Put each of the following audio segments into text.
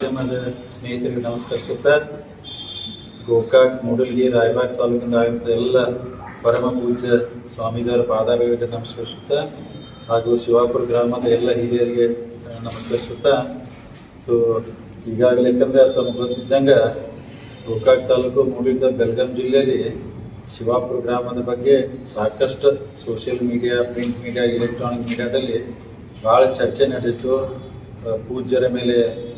ಸ್ನೇಹಿತರಿಗೆ ನಮಸ್ಕರಿಸುತ್ತ ಗೋಕಾಕ್, ಮೂಡಲ್ಗಿ, ರಾಯಬಾಗ್ ತಾಲೂಕಿಂದ ಆಗಿದ್ದ ಎಲ್ಲ ಪರಮ ಪೂಜ್ಯ ಸ್ವಾಮೀಜಿಯವರ ಪಾದಾಭಿಗಳಿಗೆ ನಮಸ್ಕರಿಸುತ್ತ ಹಾಗೂ ಶಿವಾಪುರ ಗ್ರಾಮದ ಎಲ್ಲ ಹಿರಿಯರಿಗೆ ನಮಸ್ಕರಿಸುತ್ತ ಸೊ ಈಗಾಗಲೇ ಯಾಕಂದ್ರೆ ತಮಗೆ ಗೊತ್ತಿದ್ದಂಗೆ, ಗೋಕಾಕ್ ತಾಲೂಕು ಮೂಡಿದ ಬೆಳಗಾಂ ಜಿಲ್ಲೆಯಲ್ಲಿ ಶಿವಾಪುರ ಗ್ರಾಮದ ಬಗ್ಗೆ ಸಾಕಷ್ಟು social media print media electronic ಮೀಡಿಯಾದಲ್ಲಿ ಭಾಳ ಚರ್ಚೆ ನಡೆದಿತ್ತು. ಪೂಜ್ಯರ ಮೇಲೆ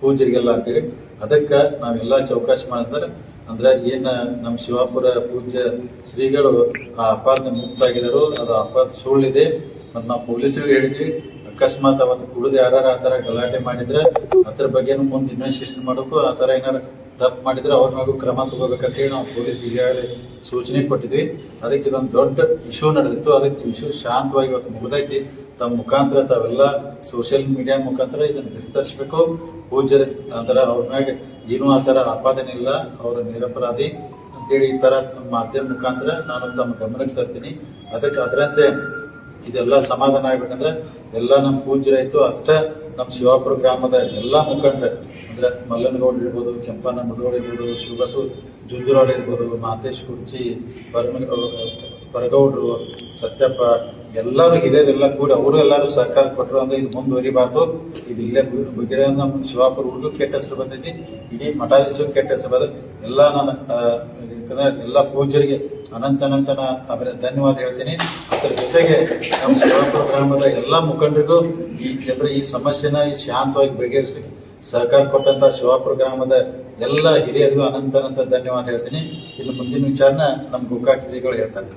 ಪೂಜ್ಯರಿಗೆಲ್ಲ ಅಂತೇಳಿ ಅದಕ್ಕೆ ನಾವೆಲ್ಲ ಚೌಕಾಶ ಮಾಡಿದ್ರೆ, ಅಂದ್ರೆ ಏನ ನಮ್ಮ ಶಿವಾಪುರ ಪೂಜ್ಯ ಶ್ರೀಗಳು ಆ ಅಪಾದ ಮುಕ್ತಾಗಿದರು ಅದು ಅಪಾದ ಸುಳ್ಳಿದೆ. ಮತ್ತು ನಾವು ಪೊಲೀಸರಿಗೆ ಹೇಳಿದ್ವಿ. ಅಕಸ್ಮಾತ್ ಅವತ್ತು ಕುಡಿದು ಯಾರು ಆ ತರ ಗಲಾಟೆ ಮಾಡಿದ್ರೆ, ಅದ್ರ ಬಗ್ಗೆನು ಮುಂದೆ ಇನ್ವೆಸ್ಟಿಗೇಷನ್ ಮಾಡೋಕು ಆ ಥರ ಏನಾರ ತಪ್ಪು ಮಾಡಿದ್ರೆ ಅವ್ರ ಮ್ಯಾಗೂ ಕ್ರಮ ತಗೋಬೇಕಂತ ಹೇಳಿ ನಾವು ಪೊಲೀಸ್ ಈಗಾಗಲೇ ಸೂಚನೆ ಕೊಟ್ಟಿದ್ವಿ. ಅದಕ್ಕೆ ಇದೊಂದು ದೊಡ್ಡ ಇಶ್ಯೂ ನಡೆದಿತ್ತು. ಅದಕ್ಕೆ ಇಶ್ಯೂ ಶಾಂತವಾಗಿ ಇವತ್ತು ಮುಗಿದೈತಿ. ತಮ್ಮ ಮುಖಾಂತರ ತಾವೆಲ್ಲ ಸೋಷಿಯಲ್ ಮೀಡಿಯಾ ಮುಖಾಂತರ ಇದನ್ನು ವಿಸ್ತರಿಸಬೇಕು ಪೂಜ್ಯರ ಅಂದ್ರೆ ಅವ್ರ ಮ್ಯಾಗ ಏನೂ ಆ ಥರ ಆಪಾದನೆ ಇಲ್ಲ. ಅವರ ನಿರಪರಾಧಿ ಅಂತೇಳಿ ಈ ತರ ಮಾಧ್ಯಮ ಮುಖಾಂತರ ನಾನು ತಮ್ಮ ಗಮನಕ್ಕೆ ತರ್ತೀನಿ. ಅದಕ್ಕೆ ಅದರಂತೆ ಇದೆಲ್ಲ ಸಮಾಧಾನ ಆಗ್ಬೇಕಂದ್ರೆ ಎಲ್ಲ ನಮ್ಮ ಪೂಜ್ಯರಾಯ್ತು ಅಷ್ಟೇ ನಮ್ಮ ಶಿವಾಪುರ ಗ್ರಾಮದ ಎಲ್ಲಾ ಮುಖಂಡ ಅಂದ್ರೆ ಮಲ್ಲನಗೌಡ ಇರ್ಬೋದು ಕೆಂಪನ ಮುದೋಳ ಇರ್ಬೋದು, ಶಿವಬಸು ಜುಂಜುರಾಡ್ ಇರ್ಬೋದು, ಮಾತೇಶ್ ಕುರ್ಚಿ, ಪರಮ ಪರಗೌಡ್ರು, ಸತ್ಯಪ್ಪ, ಎಲ್ಲರೂ ಹಿರಿಯರೆಲ್ಲ ಕೂಡ ಅವರು ಎಲ್ಲರೂ ಸಹಕಾರ ಕೊಟ್ಟರು ಅಂದ್ರೆ ಇದು ಮುಂದುವರಿಬಾರ್ದು. ಇದು ಇಲ್ಲೇ ಬಗೆರೆ ನಮ್ಮ ಶಿವಾಪುರ ಹುಡುಗ ಕೆಟ್ಟ ಹೆಸರು ಬಂದೈತಿ, ಇಡೀ ಮಠಾಧೀಶ ಕೆಟ್ಟ ಹೆಸರು ಬಂದ ಎಲ್ಲ ನನ್ನ ಯಾಕಂದ್ರೆ ಎಲ್ಲ ಪೂಜ್ಯರಿಗೆ ಅನಂತ ಅನಂತನ ಅವರ ಧನ್ಯವಾದ ಹೇಳ್ತೀನಿ. ಅದರ ಜೊತೆಗೆ ನಮ್ಮ ಶಿವಾಪುರ ಗ್ರಾಮದ ಎಲ್ಲಾ ಮುಖಂಡರಿಗೂ ಈ ಜನರು ಈ ಸಮಸ್ಯೆನ ಈ ಶಾಂತವಾಗಿ ಬಗೆಹರಿಸಲಿಕ್ಕೆ ಸಹಕಾರ ಕೊಟ್ಟಂತ ಶಿವಾಪುರ ಗ್ರಾಮದ ಎಲ್ಲ ಹಿರಿಯರಿಗೂ ಅನಂತ ಅನಂತ ಧನ್ಯವಾದ ಹೇಳ್ತೀನಿ. ಇನ್ನು ಮುಂದಿನ ವಿಚಾರನ ನಮ್ಮ ಗೋಕಾಕ್ ಹೇಳ್ತಾರೆ.